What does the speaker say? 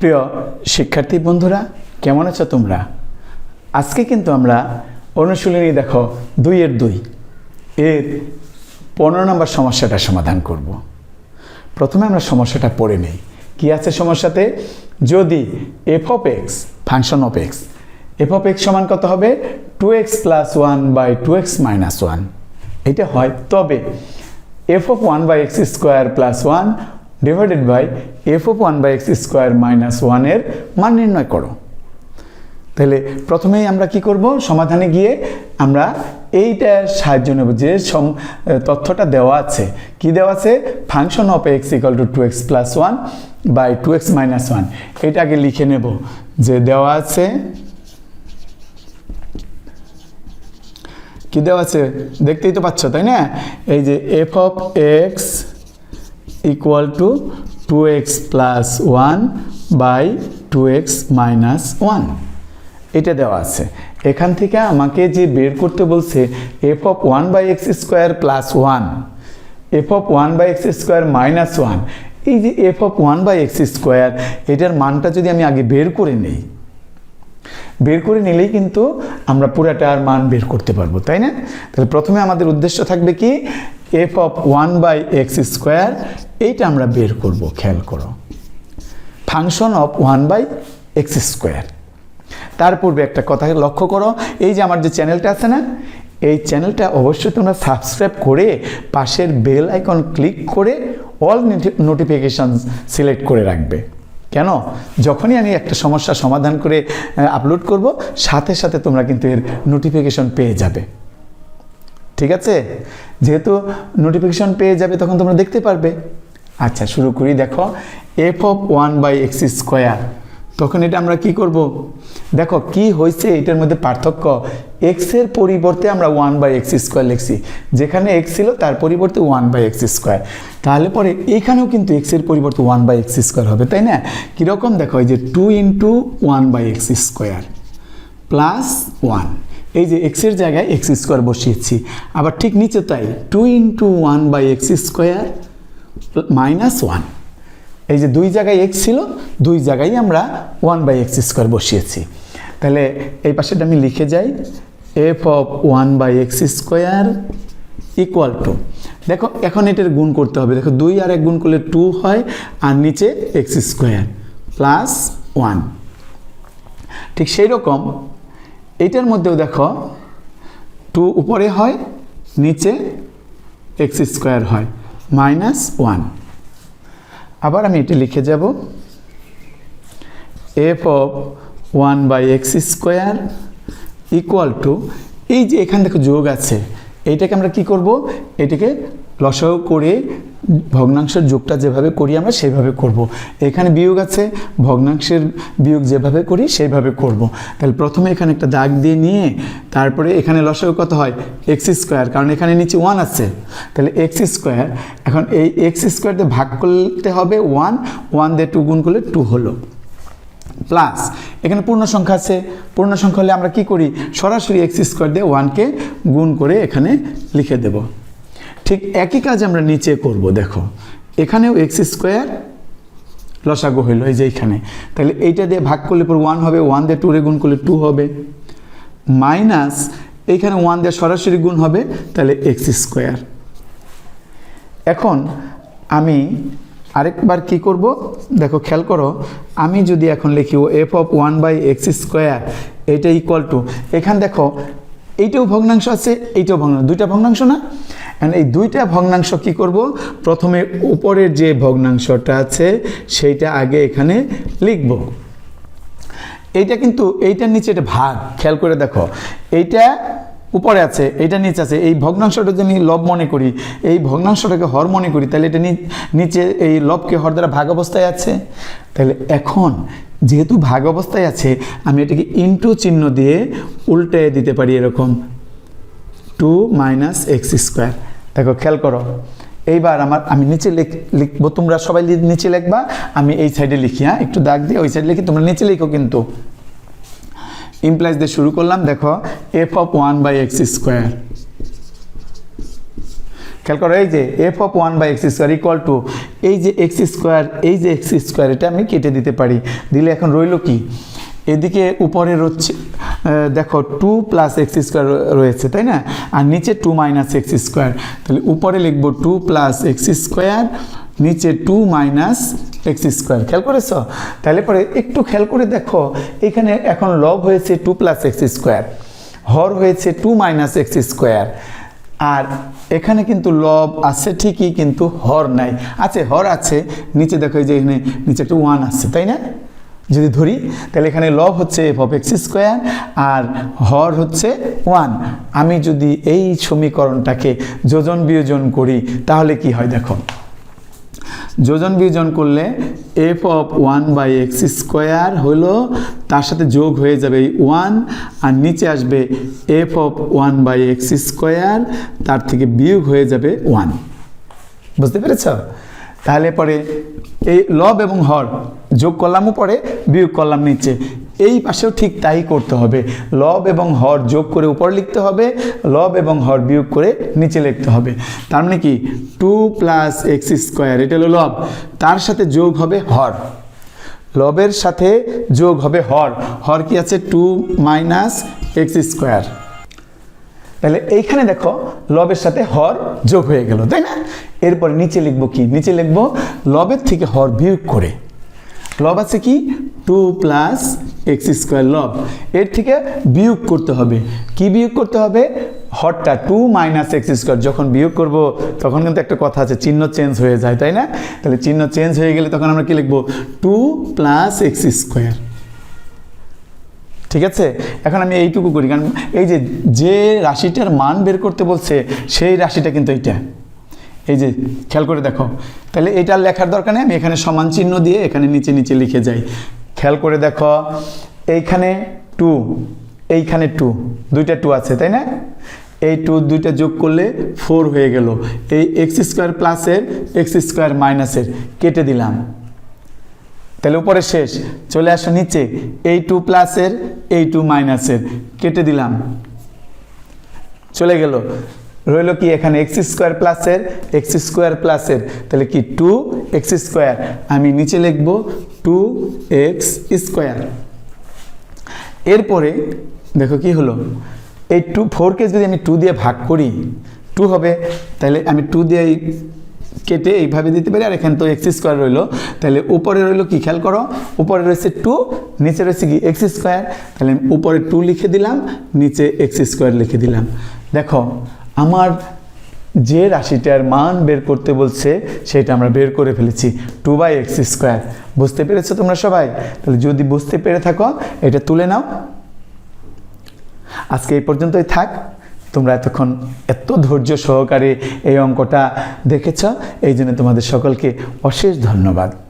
প্রিয় শিক্ষার্থী বন্ধুরা, কেমন আছো তোমরা? আজকে কিন্তু আমরা অনুশীলনী দেখো দুইয়ের দুই। এর পনেরো নম্বর সমস্যাটা সমাধান করব। প্রথমে আমরা সমস্যাটা পড়ে নেই। কি আছে সমস্যাতে? যদি F of X function of X F of X সমান কত হবে? Two X plus one by two X minus one এটা হয়। তবে F of one by X square plus one divided by F of one by X square minus ওয়ানের মান নির্ণয় করো। তাহলে প্রথমেই আমরা কি করব? সমাধানে গিয়ে আমরা এইটার সাহায্য নেব যে সম তথ্যটা দেওয়া আছে। কি দেওয়া আছে? Function of X equal to two X plus one by two X minus one এটা আগে লিখে নেব যে দেওয়া আছে। কি দেওয়া আছে? দেখতেই তো পাচ্ছ, তাই না? এই যে F of X equal to two X plus one by two X minus one এটা দেওয়া আছে। এখান থেকে আমাকে যে বের করতে বলছে F of one by X square plus one F of one by X square minus one এই যে F of one by X square এটার মানটা যদি আমি আগে বের করে নেই, বের করে নিলেই কিন্তু আমরা পুরাটার মান বের করতে পারব, তাই না? তাহলে প্রথমে আমাদের উদ্দেশ্য থাকবে কি? F of one by X square এইটা আমরা বের করব, খেয়াল করো। Function of one by X square তার পূর্বে একটা কথা লক্ষ্য করো, এই যে আমার যে চ্যানেলটা আছে না, এই চ্যানেলটা অবশ্যই তোমরা সাবস্ক্রাইব করে পাশের বেল আইকন ক্লিক করে অল নোটিফিকেশান সিলেক্ট করে রাখবে। কেন? যখনই আমি একটা সমস্যা সমাধান করে আপলোড করব, সাথে সাথে তোমরা কিন্তু এর নোটিফিকেশন পেয়ে যাবে। ঠিক আছে? যেহেতু নোটিফিকেশন পেয়ে যাবে, তখন তোমরা দেখতে পারবে। আচ্ছা শুরু করি, দেখো। F of one by X square তখন এটা আমরা কি করব? দেখো, কি হয়েছে? এটার মধ্যে পার্থক্য। এক্সের পরিবর্তে আমরা ওয়ান বাই এক্স স্কোয়ার লিখছি। যেখানে এক্স ছিল, তার পরিবর্তে ওয়ান বাই এক্স স্কোয়ার তাহলে পরে এখানেও কিন্তু এক্সের পরিবর্তে ওয়ান বাই এক্স স্কোয়ার হবে, তাই না? কীরকম? দেখো, এই যে two into one by X square plus one এই যে এক্সের জায়গায় এক্স স্কোয়ার বসিয়েছি, আবার ঠিক নিচে তাই two into one by X square minus one এই যে দুই জায়গায় এক্স ছিল, দুই জায়গায় আমরা ওয়ান বাই এক্স স্কোয়ার বসিয়েছি। তাহলে এই পাশেটা আমি লিখে যাই F of one by X square equal to দেখো, এখন এটার গুণ করতে হবে। দেখো, দুই আর এক গুণ করলে টু হয়, আর নিচে এক্স স্কোয়ার প্লাস ওয়ান ঠিক সেই রকম এইটার মধ্যেও দেখো টু উপরে হয়, নিচে এক্স স্কোয়ার হয় মাইনাস ওয়ান আবার আমি এটি লিখে যাব F of one by X square equal to এই যে এখান থেকে যোগ আছে, এইটাকে আমরা কি করব? এটাকে লসাও করে ভগ্নাংশের যোগটা যেভাবে করি আমরা সেভাবে করব। এখানে বিয়োগ আছে, ভগ্নাংশের বিয়োগ যেভাবে করি, সেইভাবে করব। তাহলে প্রথমে এখানে একটা দাগ দিয়ে নিয়ে, তারপরে এখানে লসাও কত হয়? এক্স স্কোয়ার কারণ এখানে নিচে ওয়ান আছে। তাহলে এক্স স্কোয়ার এখন এই এক্স স্কোয়ার দিয়ে ভাগ করতে হবে ওয়ান ওয়ান দিয়ে টু গুণ করলে টু হলো। প্লাস এখানে পূর্ণ সংখ্যা আছে। পূর্ণ সংখ্যা হলে আমরা কি করি? সরাসরি এক্স স্কোয়ার দিয়ে ওয়ানকে গুণ করে এখানে লিখে দেব। ঠিক একই কাজ আমরা নিচে করব, দেখো। এখানেও এক্স স্কোয়ার লসাগু হইল, এই যে এইখানে। তাহলে এইটা দিয়ে ভাগ করলে পর ওয়ান হবে ওয়ান দিয়ে টুরে গুণ করলে টু হবে। মাইনাস এইখানে ওয়ান দিয়ে সরাসরি গুণ হবে, তাহলে এক্স স্কোয়ার এখন আমি আরেকবার কি করব? দেখো, খেয়াল করো, আমি যদি এখন লিখি ও F of one by X square এইটা ইকুয়াল টু এখান দেখো, এইটাও ভগ্নাংশ আছে, এইটাও ভগ্নাংশ। দুইটা ভগ্নাংশ না? And এই দুইটা ভগ্নাংশ কি করব? প্রথমে উপরের যে ভগ্নাংশটা আছে, সেইটা আগে এখানে লিখব। এইটা কিন্তু, এইটার নিচে এটা ভাগ, খেয়াল করে দেখো। এইটা উপরে আছে, এইটা নিচে আছে। এই ভগ্নাংশটা যদি লব মনে করি, এই ভগ্নাংশটাকে হর মনে করি, তাহলে এটা নিচে এই লবকে হর দ্বারা ভাগ অবস্থায় আছে। তাহলে এখন যেহেতু ভাগ অবস্থায় আছে, আমি এটাকে ইনটু চিহ্ন দিয়ে উল্টে দিতে পারি এরকম। টু মাইনাস এক্স স্কোয়ার দেখো খেয়াল করো। এইবার আমার আমি নিচে লিখ লিখব তোমরা সবাই নিচে লিখবা আমি এই সাইডে লিখি হ্যাঁ? একটু দাগ দিয়ে ওই সাইডে লিখি তোমরা নিচে লিখো কিন্তু। ইমপ্লাইজ দিয়ে শুরু করলাম দেখো F of one by X square খেয়াল করো এই যে F of one by X square equal to এই যে এক্স স্কোয়ার এই যে এক্স স্কোয়ার এটা আমি কেটে দিতে পারি। দিলে এখন রইল কি? এদিকে উপরে আহ, দেখো টু প্লাস এক্স স্কোয়ার রয়েছে, তাই না? আর নিচে টু মাইনাস এক্স স্কোয়ার তাহলে উপরে লিখব টু প্লাস এক্স স্কোয়ার নিচে টু মাইনাস এক্স স্কোয়ার খেয়াল করেছ? তাহলে পরে একটু খেয়াল করে দেখো, এখানে এখন লব হয়েছে টু প্লাস এক্স স্কোয়ার হর হয়েছে টু মাইনাস এক্স স্কোয়ার আর এখানে কিন্তু লব আছে ঠিকই, কিন্তু হর নাই। আছে, হর আছে, নিচে দেখো যে এখানে নিচে একটা ওয়ান আছে, তাই না? যদি ধরি, তাহলে এখানে লব হচ্ছে এফ অফ এক্স স্কোয়ার আর হর হচ্ছে ওয়ান আমি যদি এই সমীকরণটাকে যোজন বিয়োজন করি, তাহলে কি হয় দেখো? যোজন বিয়োজন করলে F of one by X square হলো, তার সাথে যোগ হয়ে যাবে এই ওয়ান আর নিচে আসবে F of one by X square তার থেকে বিয়োগ হয়ে যাবে ওয়ান বুঝতে পেরেছ? তাহলে পরে এই লব এবং হর যোগ করলাম উপরে, বিয়োগ করলাম নিচে। এই পাশেও ঠিক তাই করতে হবে। লব এবং হর যোগ করে উপরে লিখতে হবে, লব এবং হর বিয়োগ করে নিচে লিখতে হবে। তার মানে কি? টু প্লাস এক্স স্কোয়ার, এটা হলো লব। তার সাথে যোগ হবে হর। লবের সাথে যোগ হবে হর। হর কি আছে? Two minus X square. তাহলে এইখানে দেখো, লবের সাথে হর যোগ হয়ে গেল, তাই না? এরপরে নিচে লিখব কি? নিচে লিখব, লবের থেকে হর বিয়োগ করে। লব আছে কি? টু প্লাস এক্স স্কোয়ার লব। এর থেকে বিয়োগ করতে হবে। কি বিয়োগ করতে হবে? হরটা টু মাইনাস এক্স স্কোয়ার। যখন বিয়োগ করব, তখন কিন্তু একটা কথা আছে, চিহ্ন চেঞ্জ হয়ে যায়, তাই না? তাহলে চিহ্ন চেঞ্জ হয়ে গেলে তখন আমরা কি লিখব? Two plus X square. ঠিক আছে? এখন আমি এইটুকু করি, কারণ এই যে যে রাশিটার মান বের করতে বলছে, সেই রাশিটা কিন্তু এইটা। এই যে, খেয়াল করে দেখো। তাহলে এটা লেখার দরকার নেই, আমি এখানে সমান চিহ্ন দিয়ে এখানে নিচে নিচে লিখে যাই। খেয়াল করে দেখো, এইখানে টু এইখানে টু, দুইটা টু আছে, তাই না? এই টু দুইটা যোগ করলে ফোর হয়ে গেল। এই এক্স স্কোয়ার প্লাসের এক্স স্কোয়ার মাইনাসের কেটে দিলাম। তাহলে উপরে শেষ, চলে আসো নিচে। এই টু প্লাসের এই টু মাইনাসের কেটে দিলাম। চলে গেল। রইল কি এখানে এক্স স্কোয়ার প্লাসের এক্স স্কোয়ার প্লাসের তাহলে কি টু এক্স স্কোয়ার আমি নিচে লিখব টু এক্স স্কোয়ার এরপরে দেখো কি হলো? এই টু ফোরকে যদি আমি টু দিয়ে ভাগ করি টু হবে, তাহলে আমি টু দিয়ে কেটে এইভাবে দিতে পারি, আর এখানে তো এক্স স্কোয়ার রইল। তাহলে উপরে রইল কি খেয়াল করো? উপরে রয়েছে টু নিচে রয়েছে কি এক্স স্কোয়ার তাহলে উপরে টু লিখে দিলাম, নিচে এক্স স্কোয়ার লিখে দিলাম। দেখো আমার যে রাশিটার মান বের করতে বলছে, সেটা আমরা বের করে ফেলেছি টু বাই এক্স স্কোয়ার বুঝতে পেরেছ তোমরা সবাই? তাহলে যদি বুঝতে পেরে থাকো, এটা তুলে নাও। আজকে এই পর্যন্তই থাক। তোমরা এতক্ষণ এত ধৈর্য সহকারে এই অঙ্কটা দেখেছ। এই জন্য তোমাদের সকলকে অশেষ ধন্যবাদ।